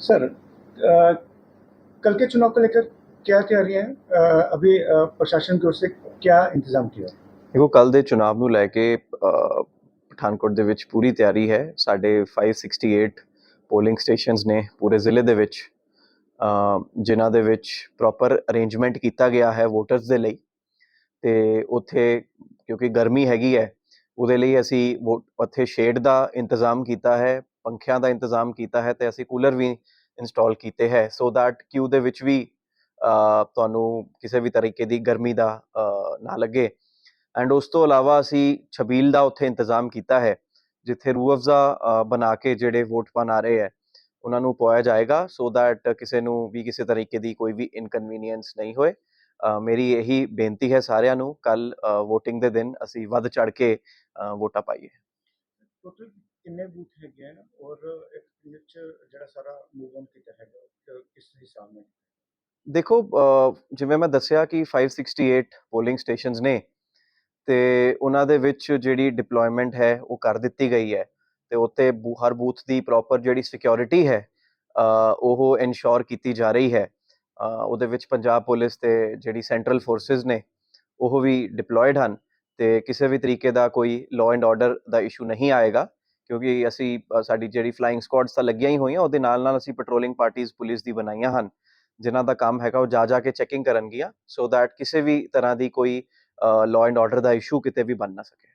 Sir अ, कल के चुनाव को लेकर क्या तैयारियां हैं अ, अभी अ, प्रशासन की ओर से क्या इंतजाम किया है? ਦੇਖੋ ਕੱਲ ਦੇ ਚੁਣਾਵ ਨੂੰ ਲੈ ਕੇ ਅ, ਪਠਾਨਕੋਟ ਦੇ ਵਿੱਚ ਪੂਰੀ ਤਿਆਰੀ ਹੈ ਸਾਡੇ 568 ਪੋਲਿੰਗ ਸਟੇਸ਼ਨਸ ਨੇ ਪੂਰੇ ਜ਼ਿਲ੍ਹੇ ਦੇ ਵਿੱਚ ਅ, ਜਿਨ੍ਹਾਂ ਦੇ ਵਿੱਚ ਪ੍ਰੋਪਰ ਅਰੇਂਜਮੈਂਟ ਕੀਤਾ ਗਿਆ ਹੈ ਵੋਟਰਸ ਦੇ ਲਈ ਤੇ ਉੱਥੇ ਕਿਉਂਕਿ ਗਰਮੀ ਹੈਗੀ ਹੈ ਉਹਦੇ ਲਈ ਅਸੀਂ ਵੋ- ਉੱਥੇ ਸ਼ੇਡ ਦਾ ਇੰਤਜ਼ਾਮ ਕੀਤਾ ਹੈ ਪੰਖਿਆਂ ਦਾ ਇੰਤਜ਼ਾਮ ਕੀਤਾ ਹੈ ਤੇ ਅਸੀਂ ਕੂਲਰ ਵੀ ਇੰਸਟਾਲ ਕੀਤੇ ਹੈ। ਸੋ ਦੈਟ ਕਿ ਉਹਦੇ ਵਿੱਚ ਵੀ ਤੁਹਾਨੂੰ ਕਿਸੇ ਵੀ ਤਰੀਕੇ ਦੀ ਗਰਮੀ ਦਾ ਨਾ ਲੱਗੇ। ਐਂਡ ਉਸ ਤੋਂ ਇਲਾਵਾ ਅਸੀਂ ਛਬੀਲ ਦਾ ਉੱਥੇ ਇੰਤਜ਼ਾਮ ਕੀਤਾ ਹੈ, ਜਿੱਥੇ ਰੂਅਫਜ਼ਾ ਬਣਾ ਕੇ ਜਿਹੜੇ ਵੋਟ ਪਾਣ ਆ ਰਹੇ ਹੈ, ਉਹਨਾਂ ਨੂੰ ਪਵਾਇਆ ਜਾਏਗਾ। ਸੋ ਦੈਟ ਕਿਸੇ ਨੂੰ ਵੀ ਕਿਸੇ ਤਰੀਕੇ ਦੀ ਕੋਈ ਵੀ ਇਨਕਨਵੀਨੀਅੰਸ ਨਹੀਂ ਹੋਏ। ਮੇਰੀ ਇਹੀ ਬੇਨਤੀ ਹੈ ਸਾਰਿਆਂ ਨੂੰ ਕੱਲ VOTING ਦੇ ਦਿਨ ਅਸੀਂ ਵੱਧ ਚੜ ਕੇ ਵੋਟਾਂ ਪਾਈਏ। ਟੋਟਲ ਕਿੰਨੇ ਬੂਥ ਹੈਗੇ ਆ? ਔਰ ਇੱਕ ਜਿਹੜਾ ਸਾਰਾ ਮੂਵ ਆਨ ਕੀਤਾ ਹੈਗਾ? ਕਿਸ ਹਿਸਾਬ ਨਾਲ ਦੇਖੋ ਜਿਵੇਂ ਮੈਂ ਦੱਸਿਆ ਕਿ 568 ਪੋਲਿੰਗ ਸਟੇਸ਼ਨਸ ਨੇ, ਤੇ ਉਹਨਾਂ ਦੇ ਵਿੱਚ ਜਿਹੜੀ ਡਿਪਲੋਇਮੈਂਟ ਹੈ, ਉਹ ਕਰ ਦਿੱਤੀ ਗਈ ਹੈ। ਤੇ ਉੱਤੇ ਬੂ- ਹਰ ਬੂਥ ਦੀ ਪ੍ਰੋਪਰ ਜਿਹੜੀ ਸਿਕਿਉਰਿਟੀ ਹੈ ਉਹ ਇਨਸ਼ੋਰ ਕੀਤੀ ਜਾ ਰਹੀ ਹੈ। ਉਹਦੇ ਵਿੱਚ ਪੰਜਾਬ ਪੁਲਿਸ ਤੇ ਜਿਹੜੀ ਸੈਂਟਰਲ ਫੋਰਸਸ ਨੇ, ਉਹ ਵੀ ਡਿਪਲੋਇਡ ਹਨ। ਤੇ ਕਿਸੇ ਵੀ ਤਰੀਕੇ ਦਾ ਕੋਈ ਲਾਅ ਐਂਡ ਆਰਡਰ ਦਾ ਇਸ਼ੂ ਨਹੀਂ ਆਏਗਾ, ਕਿਉਂਕਿ ਅਸੀਂ ਸਾਡੀ ਜਿਹੜੀ ਫਲਾਈਂਗ ਸਕੁਆਡਸ ਤਾਂ ਲੱਗੀਆਂ ਹੀ ਹੋਈਆਂ, ਉਹਦੇ ਨਾਲ ਨਾਲ ਅਸੀਂ ਪੈਟਰੋਲਿੰਗ ਪਾਰਟੀਆਂ ਪੁਲਿਸ ਦੀ ਬਣਾਈਆਂ ਹਨ, ਜਿਨ੍ਹਾਂ ਦਾ ਕੰਮ ਹੈਗਾ ਉਹ ਜਾ ਜਾ ਕੇ ਚੈਕਿੰਗ ਕਰਨਗੀਆਂ ਸੋ ਦੈਟ ਕਿਸੇ ਵੀ ਤਰ੍ਹਾਂ ਦੀ ਕੋਈ ਲਾਅ ਐਂਡ ਆਰਡਰ ਦਾ ਇਸ਼ੂ ਕਿਤੇ ਵੀ ਬਣ ਨਾ ਸਕੇ।